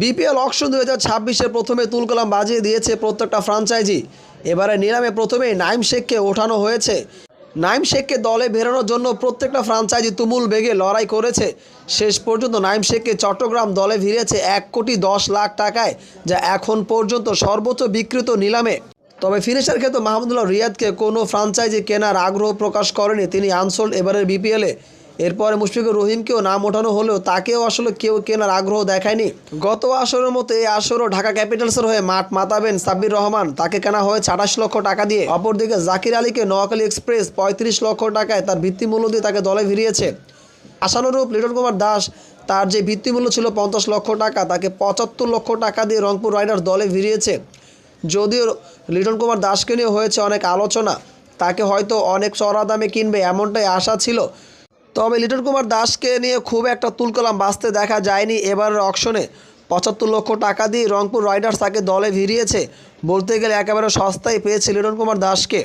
BPL auction দু হাজার ছাব্বিশের প্রথমে তুলকলাম বাজিয়ে দিয়েছে প্রত্যেকটা ফ্রাঞ্চাইজি। এবারে নিলামে প্রথমেই নাইম শেখকে ওঠানো হয়েছে। নাইম শেখকে দলে বেরোনোর জন্য প্রত্যেকটা ফ্রাঞ্চাইজি তুমুল বেগে লড়াই করেছে। শেষ পর্যন্ত নাইম শেখকে চট্টগ্রাম দলে ভিড়েছে এক কোটি দশ লাখ টাকায়, যা এখন পর্যন্ত সর্বোচ্চ বিক্রিত নিলামে। তবে ফিনিশার ক্ষেত্রে মাহমুদুল্লাহ রিয়াদকে কোনো ফ্রাঞ্চাইজি কেনার আগ্রহ প্রকাশ করেনি তিনি আনসোল্ড এবারের বিপিএলে। এরপরে মুশফিকুর রহিমকেও নাম ওঠানো হলেও তাকেও আসলে কেউ কেনার আগ্রহ দেখায়নি। গত আসরের মতো এই আসরও ঢাকা ক্যাপিটালসের হয়ে মাঠ মাতাবেন সাব্বির রহমান। তাকে কেনা হয়েছে আঠাশ লক্ষ টাকা দিয়ে। অপরদিকে জাকির আলীকে নোয়াখালী এক্সপ্রেস পঁয়ত্রিশ লক্ষ টাকায় তার ভিত্তিমূল্য দিয়ে তাকে দলে ভিড়িয়েছে। আশানুরূপ লিটন কুমার দাস, তার যে ভিত্তিমূল্য ছিল পঞ্চাশ লক্ষ টাকা, তাকে পঁচাত্তর লক্ষ টাকা দিয়ে রংপুর রাইডার্স দলে ভিড়িয়েছে। যদিও লিটন কুমার দাসকে নিয়ে হয়েছে অনেক আলোচনা, তাকে হয়তো অনেক চড়া দামে কিনবে এমনটাই আশা ছিল। তবে লিটন কুমার দাসকে নিয়ে খুব একটা তুলকলাম, বাঁচতে দেখা যায়নি এবারের অকশনে। পঁচাত্তর লক্ষ টাকা দিয়ে রংপুর রাইডার্স তাকে দলে ভিড়িয়েছে। বলতে গেলে একেবারে সস্তায় পেয়েছে লিটন কুমার দাসকে।